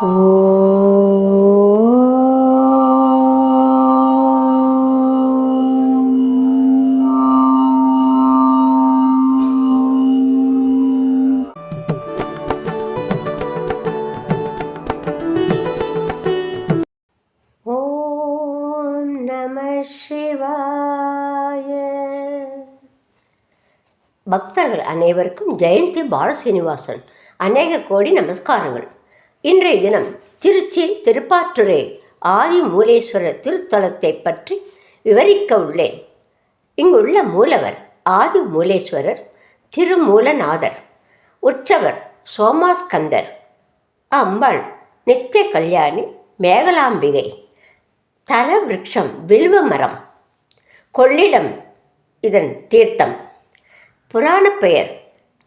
நம பக்தர்கள் அனைவருக்கும் ஜெயந்தி பாலசீனிவாசன். அநேக கோடி நமஸ்காரங்கள். இன்றைய தினம் திருச்சி திருப்பாற்றுறை ஆதி மூலேஸ்வரர் திருத்தலத்தை பற்றி விவரிக்க உள்ளேன். இங்குள்ள மூலவர் ஆதி மூலேஸ்வரர் திருமூலநாதர் உற்சவர் சோமாஸ்கந்தர் அம்பாள் நித்திய கல்யாணி மேகலாம்பிகை தல விருட்சம் வில்வ மரம் கொள்ளிடம் இதன் தீர்த்தம் புராணப் பெயர்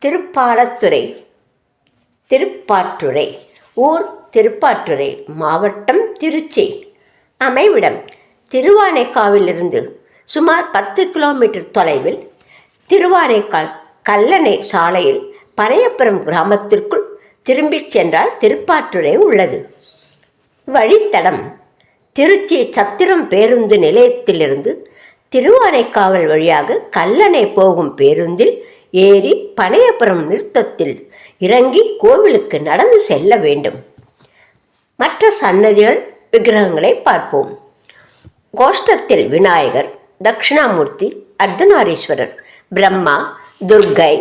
திருப்பாலத்துறை திருப்பாற்றுறை ஊர் திருப்பாற்றுரை மாவட்டம் திருச்சி. அமைவிடம் திருவானைக்காவிலிருந்து சுமார் பத்து கிலோமீட்டர் தொலைவில் திருவானைக்கால் கல்லணை சாலையில் பனையப்புறம் கிராமத்திற்குள் திரும்பிச் சென்றால் திருப்பாற்றுரை உள்ளது. வழித்தடம் திருச்சி சத்திரம் பேருந்து நிலையத்திலிருந்து திருவானைக்காவல் வழியாக கல்லணை போகும் பேருந்தில் ஏறி பனையப்புறம் நிறுத்தத்தில் இறங்கி கோவிலுக்கு நடந்து செல்ல வேண்டும். மற்ற சன்னதிகள் விக்கிரகங்களை பார்ப்போம். கோஷ்டத்தில் விநாயகர் தட்சிணாமூர்த்தி அர்த்தநாரீஸ்வரர் பிரம்மா துர்கை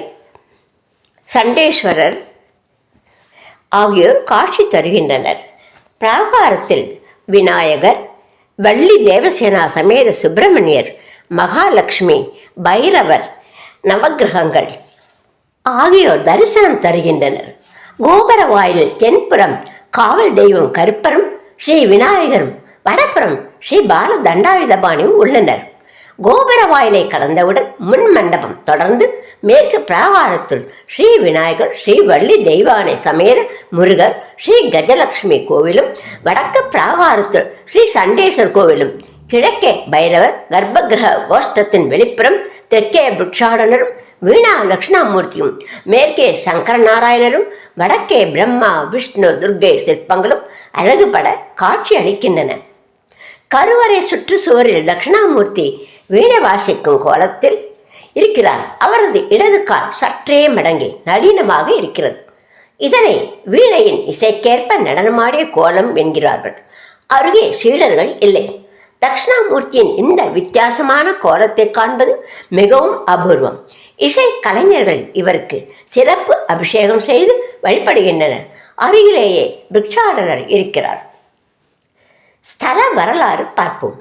சண்டேஸ்வரர் ஆகியோர் காட்சி தருகின்றனர். பிராகாரத்தில் விநாயகர் வள்ளி தேவசேனா சமேத சுப்பிரமணியர் மகாலட்சுமி பைரவர் நவக்கிரகங்கள் ஆகியோர் தரிசனம் தருகின்றனர். கோபுர வாயிலில் தென்புறம் காவல் தெய்வம் கருப்பரும் ஸ்ரீ விநாயகரும் வடப்புறம் ஸ்ரீ பால தண்டாயுதபாணியும் உள்ளனர். கோபுர வாயிலை கடந்தவுடன் முன் மண்டபம் தொடர்ந்து மேற்கு பிராகாரத்தில் ஸ்ரீ விநாயகர் ஸ்ரீ வள்ளி தெய்வானை சமேத முருகர் ஸ்ரீ கஜலட்சுமி கோவிலும் வடக்கு பிராகாரத்தில் ஸ்ரீ சண்டேஸ்வர் கோவிலும் கிழக்கே பைரவர் கர்ப்பகிரக கோஷ்டத்தின் வெளிப்புறம் தெற்கே பிக்ஷாடனரும் வீணா லக்ஷ்ணாமூர்த்தியும் மேற்கே சங்கர நாராயணரும் வடக்கே பிரம்மா விஷ்ணு துர்கை சிற்பங்களும் அழகுபட காட்சி அளிக்கின்றன. கருவறை சுற்றுச்சுவரில் தட்சிணாமூர்த்தி வீணை வாசிக்கும் கோலத்தில் இருக்கிறார். அவரது இடது கால் சற்றே மடங்கி நளினமாக இருக்கிறது. இதனை வீணையின் இசைக்கேற்ப நடனமாடிய கோலம் என்கிறார்கள். அருகே சீடர்கள் இல்லை. தக்ஷணாமூர்த்தியின் இந்த வித்தியாசமான கோலத்தை காண்பது மிகவும் அபூர்வம். இசை கலைஞர்கள் இவருக்கு சிறப்பு அபிஷேகம் செய்து வழிபடுகின்றனர். அருகிலேயே பிக்ஷாடனர் இருக்கிறார். ஸ்தல வரலாறு பார்ப்போம்.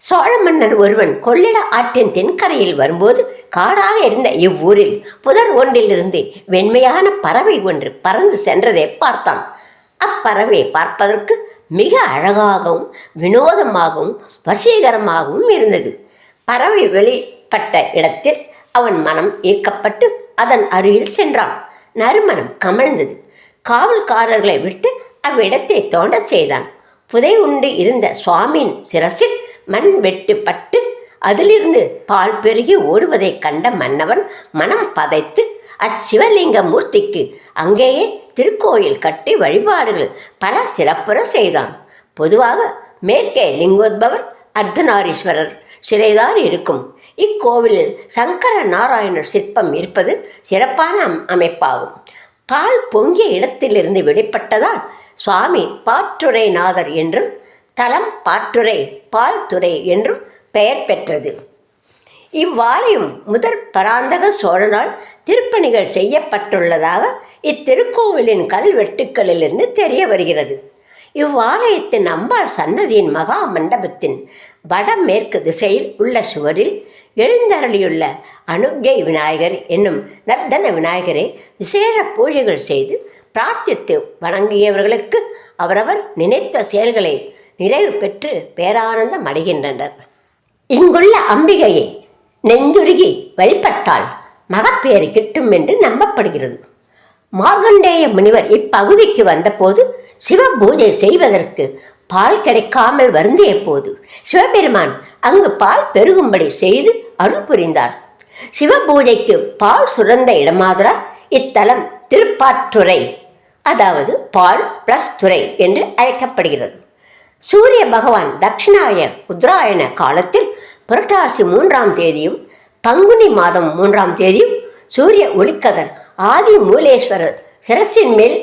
சோழ மன்னன் ஒருவன் கொள்ளிட ஆற்றின் தென்கரையில் வரும்போது காடாக இருந்த இவ்வூரில் புதர் ஒன்றிலிருந்து வெண்மையான பறவை ஒன்று பறந்து சென்றதை பார்த்தான். அப்பறவையை பார்ப்பதற்கு மிக அழகாகவும் வினோதமாகவும் வசீகரமாகவும் இருந்தது. பறவை வெளிப்பட்ட இடத்தில் அவன் மனம் ஈர்க்கப்பட்டு அதன் அருகில் சென்றான். நறுமணம் கமழ்ந்தது. காவல்காரர்களை விட்டு அவ்விடத்தை தோண்ட செய்தான். புதை உண்டு இருந்த சுவாமியின் சிரசில் மண் வெட்டுப்பட்டு அதிலிருந்து பால் பெருகி ஓடுவதைக் கண்ட மன்னவன் மனம் பதைத்து அச்சிவலிங்க மூர்த்திக்கு அங்கேயே திருக்கோயில் கட்டி வழிபாடுகள் பல சிறப்புற செய்தான். பொதுவாக மேற்கே லிங்கோத்பவர் அர்த்தநாரீஸ்வரர் சிலைதான் இருக்கும். இக்கோவிலில் சங்கர நாராயணர் சிற்பம் இருப்பது சிறப்பான அமைப்பாகும். பால் பொங்கிய இடத்திலிருந்து வெளிப்பட்டதால் சுவாமி பாற்றுரைநாதர் என்றும் தலம் பாட்டுரை பால்துறை என்றும் பெயர் பெற்றது. இவ்வாலயம் முதற் பராந்தக சோழனால் திருப்பணிகள் செய்யப்பட்டுள்ளதாக இத்திருக்கோவிலின் கல்வெட்டுக்களிலிருந்து தெரிய வருகிறது. இவ்வாலயத்தின் அம்பாள் சன்னதியின் மகா மண்டபத்தின் வடமேற்கு திசையில் உள்ள சுவரில் எழுந்தருளியுள்ள அனுக்கை விநாயகர் என்னும் நர்தன விநாயகரை விசேஷ பூஜைகள் செய்து பிரார்த்தித்து வணங்கியவர்களுக்கு அவரவர் நினைத்த செயல்களை நிறைவு பெற்று பேரானந்தம் அடைகின்றனர். இங்குள்ள அம்பிகையை நெஞ்சுருகி வழிபட்டால் மகப்பேறு கிட்டும் என்று நம்பப்படுகிறது. மார்கண்டேய முனிவர் இப்பகுதிக்கு வந்தபோது சிவ பூஜை செய்வதற்கு பால் கிடைக்காமல் வருந்திய போது சிவபெருமான் அங்கு பால் பெருகும்படி செய்து அருள் புரிந்தார். சிவ பூஜைக்கு பால் சுரந்த இடமாதரா? இத்தலம் திருப்பாற்றுறை அதாவது பால் பிளஸ் துறை என்று அழைக்கப்படுகிறது. சூரிய பகவான் தட்சிணாய உத்தராயண காலத்தில் புரட்டாசி மூன்றாம் தேதியும் பங்குனி மாதம் மூன்றாம் தேதியும் சூரிய ஒளிக்கதர் ஆதி மூலேஸ்வரர் சிரசின் மேல்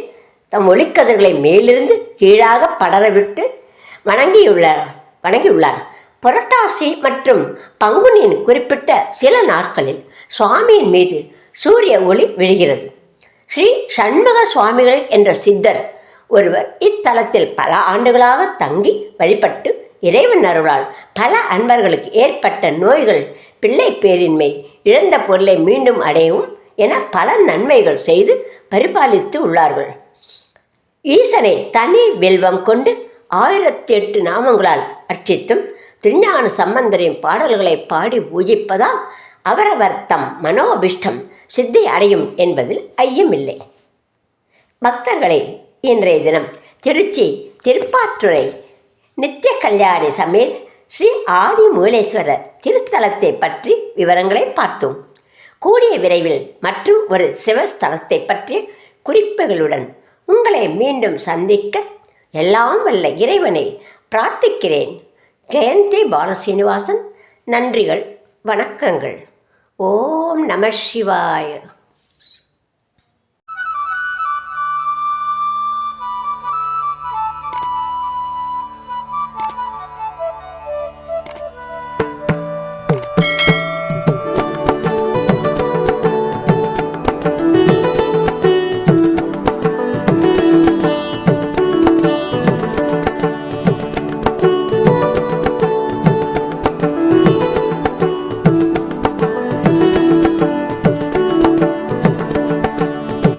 தம் ஒளிக்கதிர்களை மேலிருந்து கீழாக படரவிட்டு வணங்கியுள்ளார் வணங்கியுள்ளார். புரட்டாசி மற்றும் பங்குனியின் குறிப்பிட்ட சில நாட்களில் சுவாமியின் மீது சூரிய ஒளி விழுகிறது. ஸ்ரீ சண்முக சுவாமிகள் என்ற சித்தர் ஒருவர் இத்தலத்தில் பல ஆண்டுகளாக தங்கி வழிபட்டு இறைவன் அருளால் பல அன்பர்களுக்கு ஏற்பட்ட நோய்கள் பிள்ளை பேரின்மை இழந்த பொருளை மீண்டும் அடையவும் என பல நன்மைகள் செய்து பரிபாலித்து உள்ளார்கள். ஈசனை தனி வில்வம் கொண்டு ஆயிரத்தி எட்டு நாமங்களால் அர்ச்சித்தும் திருஞான சம்பந்தரின் பாடல்களை பாடி பூஜிப்பதால் அவரவர் தம் மனோபிஷ்டம் சித்தி அடையும் என்பதில் ஐயமில்லை. பக்தர்களை இன்றைய தினம் திருச்சி திருப்பாற்றுறை நித்திய கல்யாணி சமேத் ஸ்ரீ ஆதி மூலேஸ்வரர் திருத்தலத்தை பற்றி விவரங்களை பார்த்தோம். கூடிய விரைவில் மற்றும் ஒரு சிவஸ்தலத்தை பற்றிய குறிப்புகளுடன் உங்களை மீண்டும் சந்திக்க எல்லாம் வல்ல இறைவனை பிரார்த்திக்கிறேன். ஜெயந்தி பாலசீனிவாசன் நன்றிகள் வணக்கங்கள். ஓம் நம சிவாய.